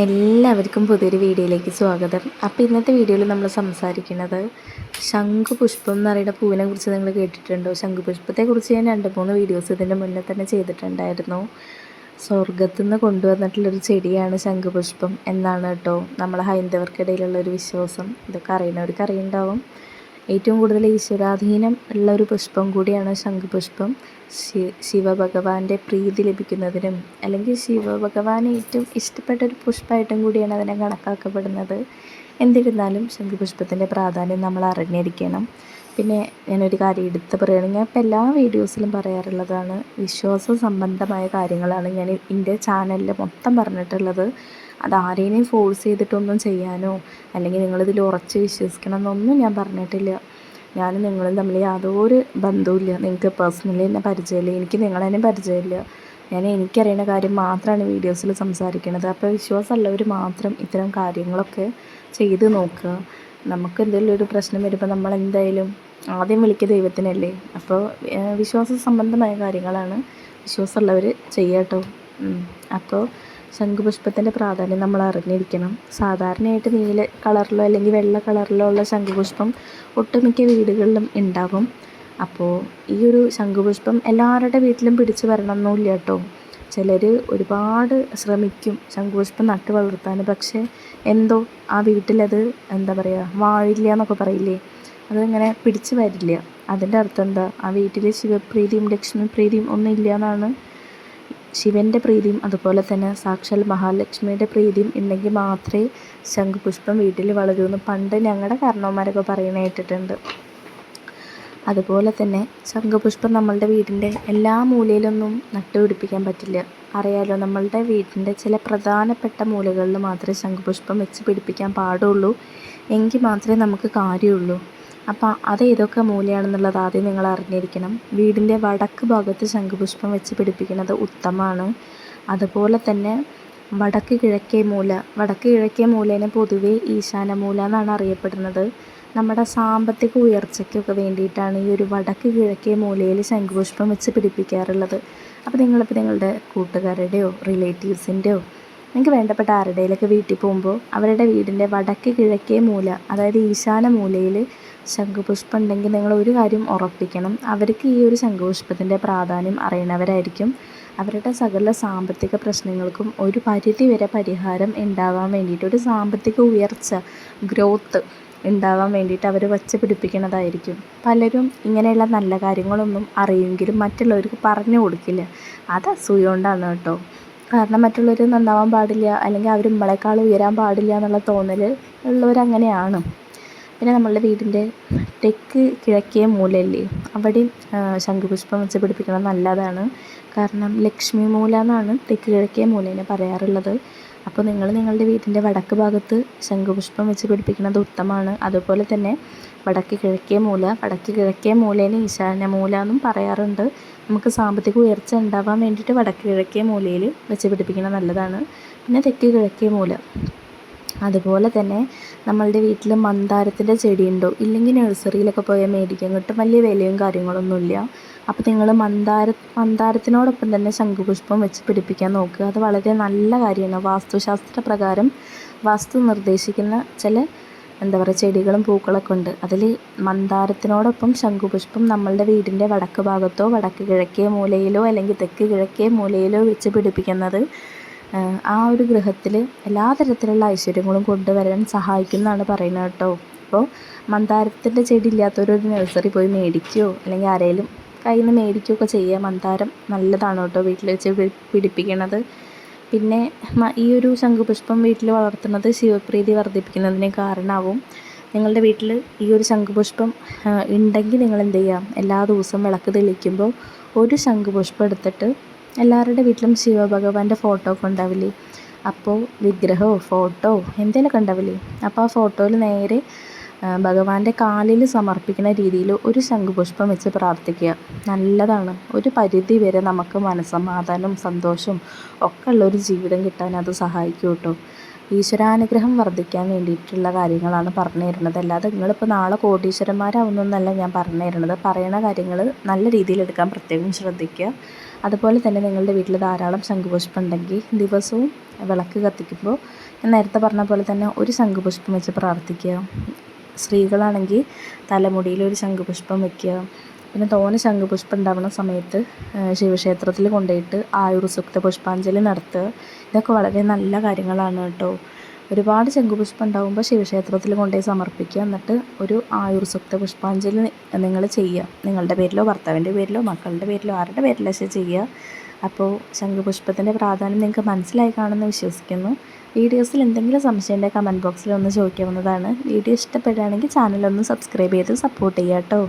എല്ലാവർക്കും പുതിയൊരു വീഡിയോയിലേക്ക് സ്വാഗതം. അപ്പോൾ ഇന്നത്തെ വീഡിയോയിൽ നമ്മൾ സംസാരിക്കുന്നത് ശംഖുപുഷ്പം എന്ന് പറയുന്ന പൂവിനെ കുറിച്ച് നിങ്ങൾ കേട്ടിട്ടുണ്ടോ? ശംഖുപുഷ്പത്തെക്കുറിച്ച് ഞാൻ രണ്ട് മൂന്ന് വീഡിയോസ് ഇതിന്റെ മുന്നേ തന്നെ ചെയ്തിട്ടുണ്ടായിരുന്നു. സ്വർഗത്തു നിന്ന് കൊണ്ടുവന്നിട്ടുള്ളൊരു ചെടിയാണ് ശംഖുപുഷ്പം എന്നാണ് കേട്ടോ നമ്മളെ ഹൈന്ദവർക്കിടയിലുള്ള ഒരു വിശ്വാസം. ഇതൊക്കെ അറിയുന്നവർക്ക് അറിയുണ്ടാവും ഏറ്റവും കൂടുതൽ ഈശ്വരാധീനം ഉള്ള ഒരു പുഷ്പം കൂടിയാണ് ശംഖുപുഷ്പം. ശിവഭഗവാന്റെ പ്രീതി ലഭിക്കുന്നതിനും അല്ലെങ്കിൽ ശിവഭഗവാന് ഏറ്റവും ഇഷ്ടപ്പെട്ട ഒരു പുഷ്പമായിട്ടും കൂടിയാണ് അതിനെ കണക്കാക്കപ്പെടുന്നത്. എന്നിരുന്നാലും ശംഖുപുഷ്പത്തിന്റെ പ്രാധാന്യം നമ്മൾ അറിഞ്ഞിരിക്കണം. പിന്നെ ഞാനൊരു കാര്യം എടുത്ത് പറയുകയാണെങ്കിൽ ഞാൻ ഇപ്പോൾ എല്ലാ വീഡിയോസിലും പറയാറുള്ളതാണ് വിശ്വാസ സംബന്ധമായ കാര്യങ്ങളാണ് ഞാൻ എന്റെ ചാനലിൽ മൊത്തം പറഞ്ഞിട്ടുള്ളത്. അത് ആരെയും ഫോഴ്സ് ചെയ്തിട്ടൊന്നും ചെയ്യാനോ അല്ലെങ്കിൽ നിങ്ങളിതിൽ ഉറച്ച് വിശ്വസിക്കണം എന്നൊന്നും ഞാൻ പറഞ്ഞിട്ടില്ല. ഞാനും നിങ്ങളും തമ്മിൽ യാതൊരു ബന്ധവുമില്ല. നിങ്ങൾക്ക് പേഴ്സണലി എന്നെ പരിചയമില്ല എനിക്ക് നിങ്ങളെന്നെ പരിചയമില്ല. ഞാൻ എനിക്കറിയുന്ന കാര്യം മാത്രമാണ് വീഡിയോസിൽ സംസാരിക്കുന്നത് അപ്പോൾ വിശ്വാസമുള്ളവർ മാത്രം ഇത്തരം കാര്യങ്ങളൊക്കെ ചെയ്ത് നോക്കുക. നമുക്ക് എന്തെങ്കിലും ഒരു പ്രശ്നം വരുമ്പോൾ നമ്മൾ എന്തായാലും ആദ്യം വിളിക്കുക ദൈവത്തിനല്ലേ? അപ്പോൾ വിശ്വാസ സംബന്ധമായ കാര്യങ്ങളാണ് വിശ്വാസമുള്ളവർ ചെയ്യാട്ടോ അപ്പോൾ ശംഖുപുഷ്പത്തിന്റെ പ്രാധാന്യം നമ്മൾ അറിഞ്ഞിരിക്കണം. സാധാരണയായിട്ട് നീല കളറിലോ അല്ലെങ്കിൽ വെള്ള കളറിലോ ഉള്ള ശംഖുപുഷ്പം ഒട്ടുമിക്ക വീടുകളിലും ഉണ്ടാകും അപ്പോൾ ഈ ഒരു ശംഖുപുഷ്പം എല്ലാവരുടെ വീട്ടിലും പിടിച്ചു വരണം കേട്ടോ ചിലർ ഒരുപാട് ശ്രമിക്കും ശംഖുപുഷ്പം നട്ടു വളർത്താൻ പക്ഷേ എന്തോ ആ വീട്ടിലത് എന്താ പറയുക വാഴില്ല എന്നൊക്കെ പറയില്ലേ? അതിങ്ങനെ പിടിച്ചു വരില്ല. അതിന്റെ അർത്ഥം എന്താ? ആ വീട്ടിൽ ശിവപ്രീതിയും ലക്ഷ്മിപ്രീതിയും ഒന്നും ഇല്ല എന്നാണ് ശിവന്റെ പ്രീതിയും. അതുപോലെ തന്നെ സാക്ഷാൽ മഹാലക്ഷ്മിയുടെ പ്രീതിയും ഉണ്ടെങ്കിൽ മാത്രമേ ശംഖുപുഷ്പം വീട്ടിൽ വളരൂ എന്ന് പണ്ട് ഞങ്ങളുടെ കാരണവന്മാരൊക്കെ പറയുന്നത് കേട്ടിട്ടുണ്ട്. അതുപോലെ തന്നെ ശംഖുപുഷ്പം നമ്മളുടെ വീടിന്റെ എല്ലാ മൂലയിലൊന്നും നട്ടുപിടിപ്പിക്കാൻ പറ്റില്ല. അറിയാലോ നമ്മളുടെ വീടിന്റെ ചില പ്രധാനപ്പെട്ട മൂലകളിൽ മാത്രമേ ശംഖുപുഷ്പം വെച്ച് പിടിപ്പിക്കാൻ പാടുള്ളൂ. എങ്കിൽ മാത്രമേ നമുക്ക് കാര്യമുള്ളൂ. അപ്പോൾ അത് ഏതൊക്കെ മൂലയാണെന്നുള്ളത് ആദ്യം നിങ്ങൾ അറിഞ്ഞിരിക്കണം. വീടിന്റെ വടക്ക് ഭാഗത്ത് ശംഖുപുഷ്പം വെച്ച് പിടിപ്പിക്കുന്നത് ഉത്തമമാണ്. അതുപോലെ തന്നെ വടക്ക് കിഴക്കേ മൂല. വടക്ക് കിഴക്കേ മൂലേനെ പൊതുവേ ഈശാന മൂല എന്നാണ് അറിയപ്പെടുന്നത്. നമ്മുടെ സാമ്പത്തിക ഉയർച്ചയ്ക്കൊക്കെ വേണ്ടിയിട്ടാണ് ഈ ഒരു വടക്ക് കിഴക്കേ മൂലയിൽ ശംഖുപുഷ്പം വെച്ച് പിടിപ്പിക്കാറുള്ളത്. അപ്പോൾ നിങ്ങളിപ്പോൾ നിങ്ങളുടെ കൂട്ടുകാരുടെയോ റിലേറ്റീവ്സിന്റെയോ നിങ്ങൾക്ക് വേണ്ടപ്പെട്ട ആരുടെയിലൊക്കെ വീട്ടിൽ പോകുമ്പോൾ അവരുടെ വീടിന്റെ വടക്ക് കിഴക്കേ മൂല അതായത് ഈശാന മൂലയിൽ ശംഖുപുഷ്പം ഉണ്ടെങ്കിൽ നിങ്ങൾ ഒരു കാര്യം ഉറപ്പിക്കണം. അവർക്ക് ഈ ഒരു ശംഖുപുഷ്പത്തിന്റെ പ്രാധാന്യം അറിയണവരായിരിക്കും. അവരുടെ സകല സാമ്പത്തിക പ്രശ്നങ്ങൾക്കും ഒരു പരിധി വരെ പരിഹാരം ഉണ്ടാവാൻ വേണ്ടിയിട്ട് ഒരു സാമ്പത്തിക ഉയർച്ച ഗ്രോത്ത് ഉണ്ടാവാൻ വേണ്ടിയിട്ട് അവർ വച്ച് പിടിപ്പിക്കുന്നതായിരിക്കും. പലരും ഇങ്ങനെയുള്ള നല്ല കാര്യങ്ങളൊന്നും അറിയുമെങ്കിലും മറ്റുള്ളവർക്ക് പറഞ്ഞു കൊടുക്കില്ല. അത് അസൂയ കൊണ്ടാണ് കേട്ടോ. കാരണം മറ്റുള്ളവർ നന്നാവാൻ പാടില്ല അല്ലെങ്കിൽ അവർ നമ്മളെക്കാൾ ഉയരാൻ പാടില്ല എന്നുള്ള തോന്നൽ ഉള്ളവരങ്ങനെയാണ് പിന്നെ നമ്മളുടെ വീടിന്റെ തെക്ക് കിഴക്കേ മൂലയില്ലേ? അവിടെയും ശംഖുപുഷ്പം വെച്ച് പിടിപ്പിക്കുന്നത് നല്ലതാണ്. കാരണം ലക്ഷ്മി മൂല എന്നാണ് തെക്ക് കിഴക്കേ മൂലേനെ പറയാറുള്ളത്. അപ്പോൾ നിങ്ങൾ നിങ്ങളുടെ വീടിന്റെ വടക്ക് ഭാഗത്ത് ശംഖുപുഷ്പം വെച്ച് പിടിപ്പിക്കുന്നത് ഉത്തമമാണ്. അതുപോലെ തന്നെ വടക്ക് കിഴക്കേ മൂല വടക്ക് കിഴക്കേ മൂലേനെ ഈശാന്യ മൂല എന്നും പറയാറുണ്ട്. നമുക്ക് സാമ്പത്തിക ഉയർച്ച ഉണ്ടാവാൻ വേണ്ടിയിട്ട് വടക്ക് കിഴക്കേ മൂലയിൽ വെച്ച് പിടിപ്പിക്കുന്നത് നല്ലതാണ്. പിന്നെ തെക്ക് കിഴക്കേ മൂല. അതുപോലെ തന്നെ നമ്മളുടെ വീട്ടിൽ മന്ദാരത്തിന്റെ ചെടിയുണ്ടോ? ഇല്ലെങ്കിൽ നഴ്സറിയിലൊക്കെ പോയാൽ മേടിക്കാൻ കിട്ടും. വലിയ വിലയും കാര്യങ്ങളൊന്നുമില്ല. അപ്പോൾ നിങ്ങൾ മന്ദാര മന്ദാരത്തിനോടൊപ്പം തന്നെ ശംഖുപുഷ്പം വെച്ച് പിടിപ്പിക്കാൻ നോക്കുക. അത് വളരെ നല്ല കാര്യമാണ്. വാസ്തുശാസ്ത്ര പ്രകാരം വാസ്തു നിർദ്ദേശിക്കുന്ന ചില എന്താ പറയുക ചെടികളും പൂക്കളൊക്കെ ഉണ്ട്. അതിൽ മന്ദാരത്തിനോടൊപ്പം ശംഖുപുഷ്പം നമ്മളുടെ വീടിന്റെ വടക്ക് ഭാഗത്തോ വടക്ക് കിഴക്കേ മൂലയിലോ അല്ലെങ്കിൽ തെക്ക് കിഴക്കേ മൂലയിലോ വെച്ച് പിടിപ്പിക്കുന്നത് ആ ഒരു ഗൃഹത്തിൽ എല്ലാ തരത്തിലുള്ള ഐശ്വര്യങ്ങളും കൊണ്ടുവരാൻ സഹായിക്കുന്നതാണ് പറയുന്നത് കേട്ടോ. അപ്പോൾ മന്ദാരത്തിന്റെ ചെടി ഇല്ലാത്തവരൊരു നഴ്സറി പോയി മേടിക്കുകയോ അല്ലെങ്കിൽ ആരെങ്കിലും കയ്യിൽ നിന്ന് മേടിക്കുകയൊക്കെ ചെയ്യുക മന്ദാരം നല്ലതാണ് കേട്ടോ വീട്ടിൽ വെച്ച് പിടിപ്പിക്കണത്. പിന്നെ ഈ ഒരു ശംഖുപുഷ്പം വീട്ടിൽ വളർത്തുന്നത് ശിവപ്രീതി വർദ്ധിപ്പിക്കുന്നതിന് കാരണമാവും. നിങ്ങളുടെ വീട്ടിൽ ഈ ഒരു ശംഖുപുഷ്പം ഉണ്ടെങ്കിൽ നിങ്ങൾ എന്ത് ചെയ്യാം? എല്ലാ ദിവസവും വിളക്ക് തെളിക്കുമ്പോൾ ഒരു ശംഖുപുഷ്പം എടുത്തിട്ട് എല്ലാവരുടെ വീട്ടിലും ശിവഭഗവാന്റെ ഫോട്ടോ ഒക്കെ ഉണ്ടാവില്ലേ? അപ്പോൾ വിഗ്രഹമോ ഫോട്ടോ എന്തെങ്കിലുമൊക്കെ ഉണ്ടാവില്ലേ? അപ്പോൾ ആ ഫോട്ടോയിൽ നേരെ ഭഗവാന്റെ കാലിൽ സമർപ്പിക്കുന്ന രീതിയിൽ ഒരു ശംഖുപുഷ്പം വെച്ച് പ്രാർത്ഥിക്കുക. നല്ലതാണ്. ഒരു പരിധി വരെ നമുക്ക് മനസ്സമാധാനവും സന്തോഷവും ഒക്കെ ഉള്ളൊരു ജീവിതം കിട്ടാൻ അത് സഹായിക്കും കേട്ടോ. ഈശ്വരാനുഗ്രഹം വർദ്ധിക്കാൻ വേണ്ടിയിട്ടുള്ള കാര്യങ്ങളാണ് പറഞ്ഞു തരുന്നത്. അല്ലാതെ നിങ്ങളിപ്പോൾ നാളെ കോടീശ്വരന്മാരാവുന്നല്ല ഞാൻ പറഞ്ഞു തരുന്നത്. പറയണ കാര്യങ്ങൾ നല്ല രീതിയിൽ എടുക്കാൻ പ്രത്യേകം ശ്രദ്ധിക്കുക. അതുപോലെ തന്നെ നിങ്ങളുടെ വീട്ടിൽ ധാരാളം ശംഖുപുഷ്പം ഉണ്ടെങ്കിൽ ദിവസവും വിളക്ക് കത്തിക്കുമ്പോൾ ഞാൻ നേരത്തെ പറഞ്ഞ പോലെ തന്നെ ഒരു ശംഖുപുഷ്പം വെച്ച് പ്രാർത്ഥിക്കുക. സ്ത്രീകളാണെങ്കിൽ തലമുടിയിൽ ഒരു ശംഖുപുഷ്പം വെക്കുക പിന്നെ തോനെ ശംഖുപുഷ്പം ഉണ്ടാവുന്ന സമയത്ത് ശിവക്ഷേത്രത്തിൽ കൊണ്ടുപോയിട്ട് ആയുർസുക്ത പുഷ്പാഞ്ജലി നടത്തുക. ഇതൊക്കെ വളരെ നല്ല കാര്യങ്ങളാണ് കേട്ടോ. ഒരുപാട് ശംഖുപുഷ്പം ഉണ്ടാകുമ്പോൾ ശിവക്ഷേത്രത്തിൽ കൊണ്ടുപോയി സമർപ്പിക്കുക. എന്നിട്ട് ഒരു ആയുർസുക്ത പുഷ്പാഞ്ജലി നിങ്ങൾ ചെയ്യുക. നിങ്ങളുടെ പേരിലോ ഭർത്താവിന്റെ പേരിലോ മക്കളുടെ പേരിലോ ആരുടെ പേരിലോ ചെയ്യുക. അപ്പോൾ ശംഖുപുഷ്പത്തിന്റെ പ്രാധാന്യം നിങ്ങൾക്ക് മനസ്സിലായി കാണുമെന്ന് വിശ്വസിക്കുന്നു. വീഡിയോസിൽ എന്തെങ്കിലും സംശയം ഉണ്ടെങ്കിൽ കമന്റ് ബോക്സിൽ ഒന്ന് ചോദിക്കാവുന്നതാണ്. വീഡിയോ ഇഷ്ടപ്പെടുകയാണെങ്കിൽ ചാനലൊന്ന് സബ്സ്ക്രൈബ് ചെയ്ത് സപ്പോർട്ട് ചെയ്യാം കേട്ടോ.